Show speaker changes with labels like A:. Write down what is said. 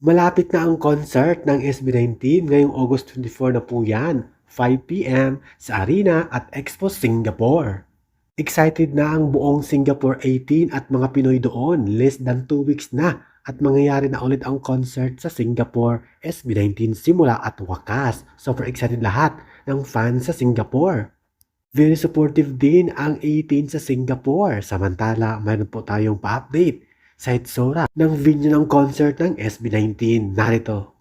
A: Malapit na ang concert ng SB19 ngayong August 24 na po yan, 5pm sa Arena at Expo Singapore. Excited na ang buong Singapore 18 at mga Pinoy doon, less than 2 weeks na at mangyayari na ulit ang concert sa Singapore SB19 simula at wakas. Super excited lahat ng fans sa Singapore. Very supportive din ang 18 sa Singapore. Samantala, mayroon po tayong pa-update sa Itsura ng venue ng concert ng SB19. Narito.